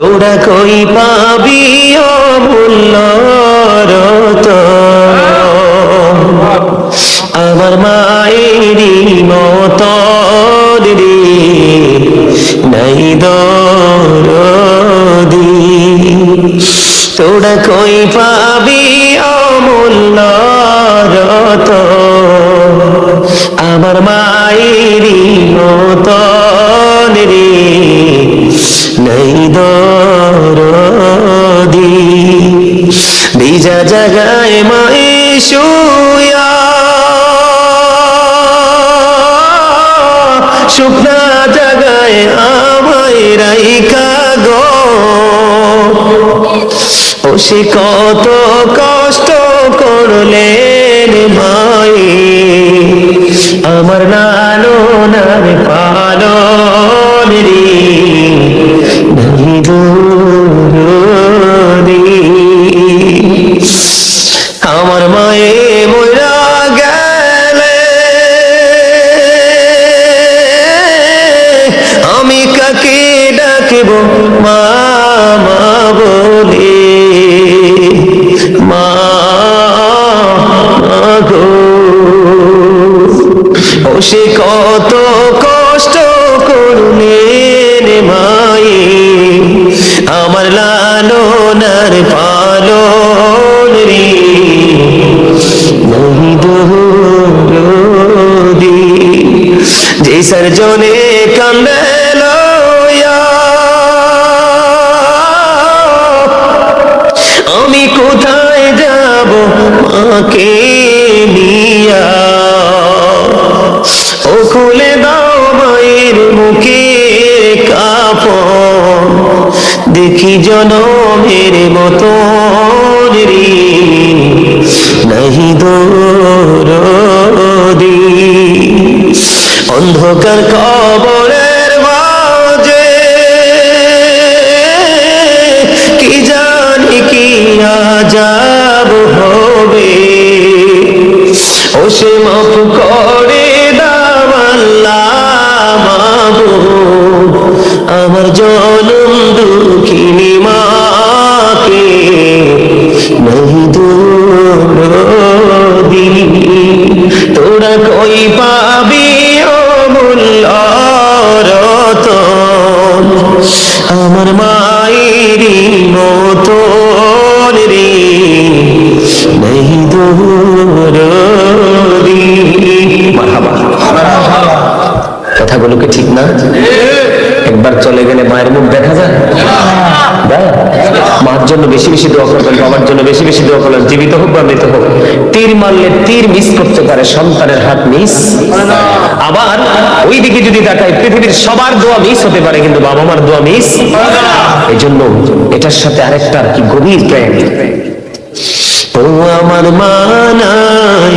তোরা কই পাবি অমূল্য রত? আমার মায়েরই মত রে নাই দরদি। তোরা কই পাবি অমূল্য রত? আমার মায়েরই মত জাগায় মায়ে শুয়া। শুকনা জাগায় আমায় রাইকা গো। ও কত কষ্ট করলেন মাই আমার লালনার ডাকব মা বলে। মা গো। ও সে কত কষ্ট করলেন মায়ে। আমার লালনার পালন রে। যে সর্জনে কান্দে দেখি জনমের মতো নাহি দোরদি। অন্ধকার কবরের না? একবার চলে গেলে মায়ের মুখ দেখা যায়? মার জন্য বেশি বেশি দোয়া করবেন, বাবার জন্য বেশি বেশি দোয়া করবেন, জীবিত হোক বা মৃত হোক। তীর মারলে তীর মিস করতে পারে, সন্তানের হাত মিস আবার ওই দিকে যদি তাকাই পৃথিবীর সবার দোয়া মিস হতে পারে, কিন্তু বাবা মার দোয়া মিস এই জন্য এটার সাথে আরেকটা আর কি গভীর প্রেম। ও আমার মা নাই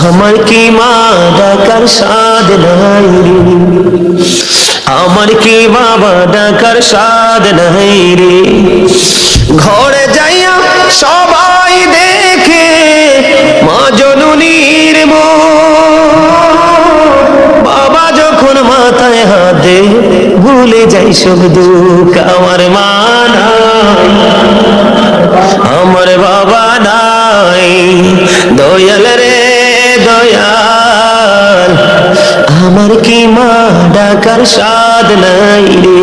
আমার কি মা ডাকার সাদ নাই আমার কি বাবা ডাকার সাদ নাই রে? ঘরে যাইয়া সবাই দেখে মা জননীর বাবা যখন মাথায় হাতে ভুলে যাই সব দুঃখ আমার মা নাই। আমার বাবা নাই। ডাকার সাদ নাই রে।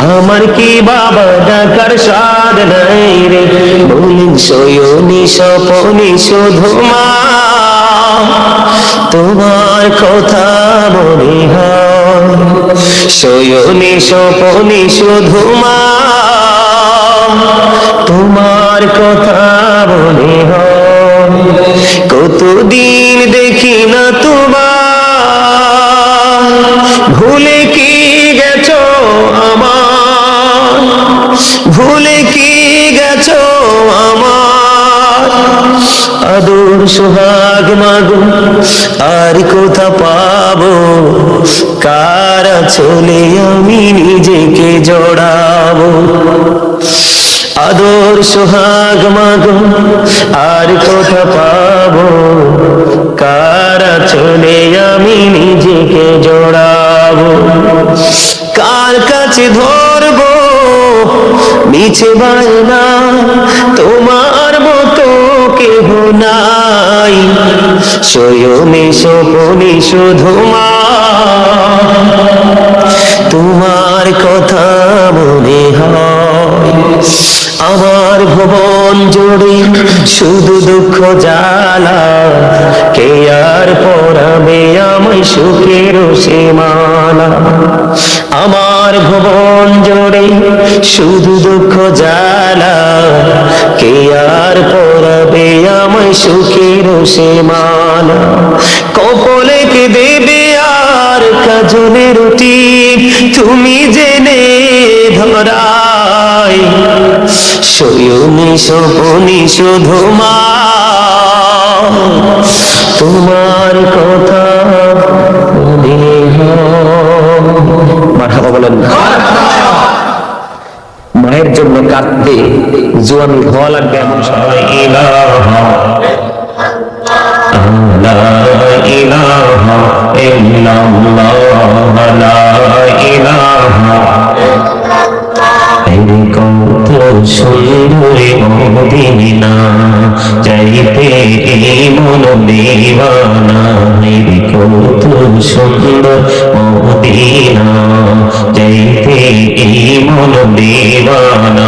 আমার কি বাবা ডাকার সাদ নাই রে? বলিন সয়নি স্বপনি শুধু মা। তোমার কথা মনে হয়। সয়নি স্বপনি শুধু মা। তোমার কথা মনে হয়। কতদিন দেখি না ভুলে কি গেছো আমার? ভুল কি গেছো আমার? আদর সোহাগ মাগো, আর কোথা পাবো? কারা চলে আমি নিজেকে জড়াবো? আদর সোহাগ মাগো আর কোথা পাবো? কারা চলে আমি নিজেকে জড়াবো? কার কাছে ধরবো? মিছে বায়না, তোমার মতো কেহ নাই। সয়নে সপনে শুধু তোমার কথা মনে হয়। আমার ভুবন জুড়ে শুধু দুঃখ জ্বালা। কে আর পরাবে আমায় সুখের সীমানা? আমার ভুবন জুড়ে শুধু দুঃখ জ্বালা। কে আর পরাবে আমায় সুখের সীমানা? কপলে কে দেবে আর কাজলে রুটি? তুমি জেনে ধরাই সয়নি সপনি শুধু মা তোমার কথা মাঠাবা বলেন মায়ের জন্য কাঁদতে জোয়ান হওয়া লাগবে এমন সময় ইলাহা ইল্লাল্লাহ লা ইলাহা সুন্দরী মদিনা, যাইতে এই মন দিবানা কত সুন্দর মদিনা, যাইতে এই মন দিবানা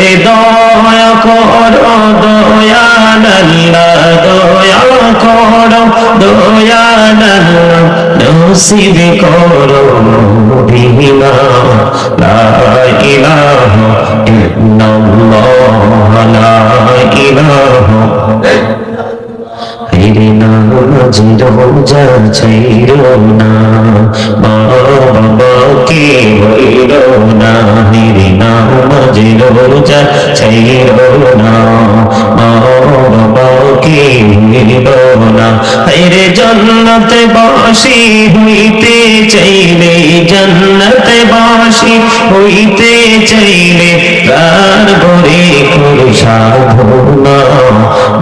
রে দয়া করো দয়াল্লা দয়া করো দয়াল্লা নসিব করো মদিনা। নামাজ রোজা ছাইর না। বাবাকে হইল না হাইরে নামাজ রোজা ছাইর না। বাবাকে হইল না হাইরে জন্নতে বাসি হইতে চাইলে, জন্নতে বাসি হইতে চাইলে, তার ঘরে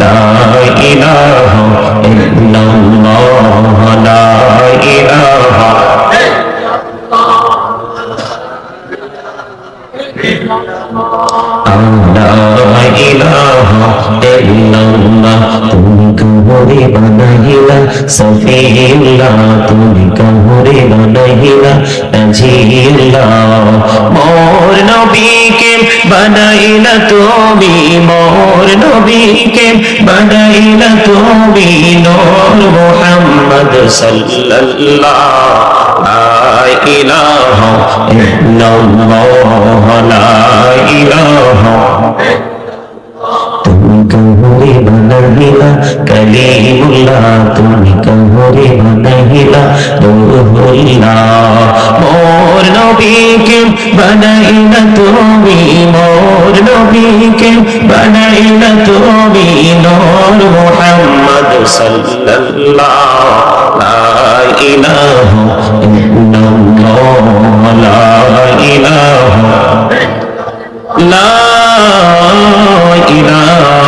লা ইলাহা ইল্লাল্লাহ তুমি কবরে বানাইলা, সফিল্লা, তুমি কবরে বানাইলা, নাজিল্লা। মোর নবীকে বানাইলা তুমি, মোর নবীকে বানাইলা তুমি, নূর মুহাম্মদ সাল্লাল্লাহু ইল্লাল্লাহ, লা ইলাহা তুমি কবরে বানাইলা কালিমুল্লাহ, তুমি কবরে বানাইলা দূর হইলা মোর নবীকে বানাইলা তুমি, মোর নবীকে বানাইলা তুমি, নূর মুহাম্মদ সাল্লাল্লাহ লা ইলাহা ইল্লাল্লাহ। লা লা ইলাহা